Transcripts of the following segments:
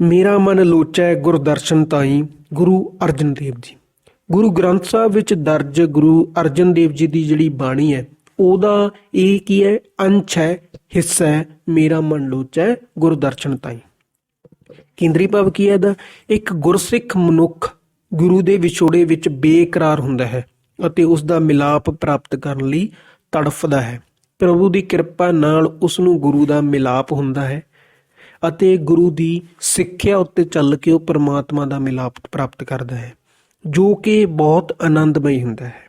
ਮੇਰਾ ਮਨ ਲੋਚੈ ਗੁਰਦਰਸ਼ਨ ਤਾਈ, ਗੁਰੂ ਅਰਜਨ ਦੇਵ ਜੀ। ਗੁਰੂ ਗ੍ਰੰਥ ਸਾਹਿਬ ਵਿੱਚ ਦਰਜ ਗੁਰੂ ਅਰਜਨ ਦੇਵ ਜੀ ਦੀ ਜਿਹੜੀ ਬਾਣੀ ਹੈ, ਉਹਦਾ ਇਹ ਕੀ ਹੈ? ਅੰਸ਼ ਹੈ, ਹਿੱਸਾ ਹੈ, ਮੇਰਾ ਮਨ ਲੋਚੈ ਗੁਰਦਰਸ਼ਨ ਤਾਈ। ਕੇਂਦਰੀ ਭਾਵ ਕੀ ਹੈ ਇਹਦਾ? ਇੱਕ ਗੁਰਸਿੱਖ ਮਨੁੱਖ ਗੁਰੂ ਦੇ ਵਿਛੋੜੇ ਵਿੱਚ ਬੇਕਰਾਰ ਹੁੰਦਾ ਹੈ ਅਤੇ ਉਸ ਦਾ ਮਿਲਾਪ ਪ੍ਰਾਪਤ ਕਰਨ ਲਈ ਤੜਫਦਾ ਹੈ। ਪ੍ਰਭੂ ਦੀ ਕਿਰਪਾ ਨਾਲ ਉਸ ਨੂੰ ਗੁਰੂ ਦਾ ਮਿਲਾਪ ਹੁੰਦਾ ਹੈ। ਅਤੇ ਗੁਰੂ ਦੀ ਸਿੱਖਿਆ ਉੱਤੇ ਚੱਲ ਕੇ ਉਹ ਪਰਮਾਤਮਾ ਦਾ ਮਿਲਾਪ ਪ੍ਰਾਪਤ ਕਰਦਾ ਹੈ, ਜੋ ਕਿ ਬਹੁਤ ਆਨੰਦਮਈ ਹੁੰਦਾ ਹੈ।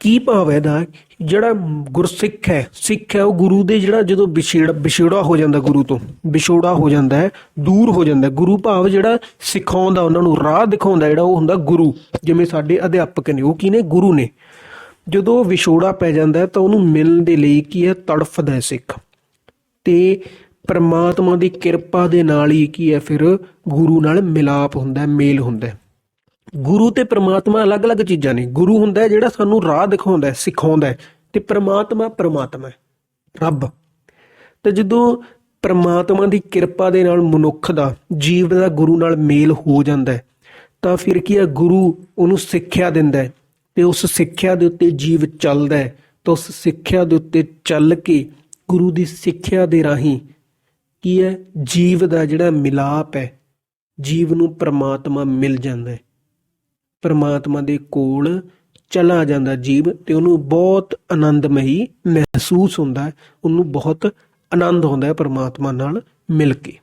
ਕੀ ਭਾਵ ਹੈ ਦਾ ਜਿਹੜਾ ਗੁਰਸਿੱਖ ਹੈ, ਸਿੱਖ ਹੈ, ਉਹ ਗੁਰੂ ਦੇ ਜਿਹੜਾ ਜਦੋਂ ਵਿਛੇੜਾ ਵਿਛੋੜਾ ਹੋ ਜਾਂਦਾ ਗੁਰੂ ਤੋਂ ਵਿਛੋੜਾ ਹੋ ਜਾਂਦਾ ਹੈ, ਦੂਰ ਹੋ ਜਾਂਦਾ ਗੁਰੂ ਭਾਵ ਜਿਹੜਾ ਸਿਖਾਉਂਦਾ, ਉਹਨਾਂ ਨੂੰ ਰਾਹ ਦਿਖਾਉਂਦਾ ਜਿਹੜਾ ਉਹ ਹੁੰਦਾ ਗੁਰੂ। ਜਿਵੇਂ ਸਾਡੇ ਅਧਿਆਪਕ ਨੇ, ਉਹ ਕੀ ਨੇ ਗੁਰੂ ਨੇ। ਜਦੋਂ ਵਿਛੋੜਾ ਪੈ ਜਾਂਦਾ ਹੈ ਤਾਂ ਉਹਨੂੰ ਮਿਲਣ ਦੇ ਲਈ ਕੀ ਹੈ? ਤੜਫਦਾ ਹੈ ਸਿੱਖ। ਤੇ ਪਰਮਾਤਮਾ ਦੀ ਕਿਰਪਾ ਦੇ ਨਾਲ ਹੀ ਕੀ ਹੈ ਫਿਰ? ਗੁਰੂ ਨਾਲ ਮਿਲਾਪ ਹੁੰਦਾ, ਮੇਲ ਹੁੰਦਾ ਗੁਰੂ ਤੇ ਪਰਮਾਤਮਾ ਅਲੱਗ-ਅਲੱਗ ਚੀਜ਼ਾਂ ਨੇ। ਗੁਰੂ ਹੁੰਦਾ ਜਿਹੜਾ ਸਾਨੂੰ ਰਾਹ ਦਿਖਾਉਂਦਾ ਸਿਖਾਉਂਦਾ ਤੇ ਪਰਮਾਤਮਾ ਪ੍ਰਮਾਤਮਾ ਰੱਬ। ਤੇ ਜਦੋਂ ਪ੍ਰਮਾਤਮਾ ਦੀ ਕਿਰਪਾ ਦੇ ਨਾਲ ਮਨੁੱਖ ਦਾ ਜੀਵ ਦਾ ਗੁਰੂ ਨਾਲ ਮੇਲ ਹੋ ਜਾਂਦਾ ਹੈ, ਤਾਂ ਫਿਰ ਕੀ ਹੈ? ਗੁਰੂ ਉਹਨੂੰ ਸਿੱਖਿਆ ਦਿੰਦਾ ਹੈ ਤੇ ਉਸ ਸਿੱਖਿਆ ਦੇ ਉੱਤੇ ਜੀਵ ਚੱਲਦਾ ਹੈ। ਤਾਂ ਉਸ ਸਿੱਖਿਆ ਦੇ ਉੱਤੇ ਚੱਲ ਕੇ ਗੁਰੂ ਦੀ ਸਿੱਖਿਆ ਦੇ ਰਾਹੀਂ ਕੀ ਹੈ? ਜੀਵ ਦਾ ਜਿਹੜਾ ਮਿਲਾਪ ਹੈ, ਜੀਵ ਨੂੰ ਪ੍ਰਮਾਤਮਾ ਮਿਲ ਜਾਂਦਾ ਹੈ। ਪ੍ਰਮਾਤਮਾ ਦੇ ਕੋਲ ਚਲਾ ਜਾਂਦਾ ਜੀਵ ਤੇ ਉਹਨੂੰ ਬਹੁਤ ਆਨੰਦਮਈ ਮਹਿਸੂਸ ਹੁੰਦਾ ਹੈ, ਉਹਨੂੰ ਬਹੁਤ ਆਨੰਦ ਆਉਂਦਾ ਹੈ ਪ੍ਰਮਾਤਮਾ ਨਾਲ ਮਿਲ ਕੇ।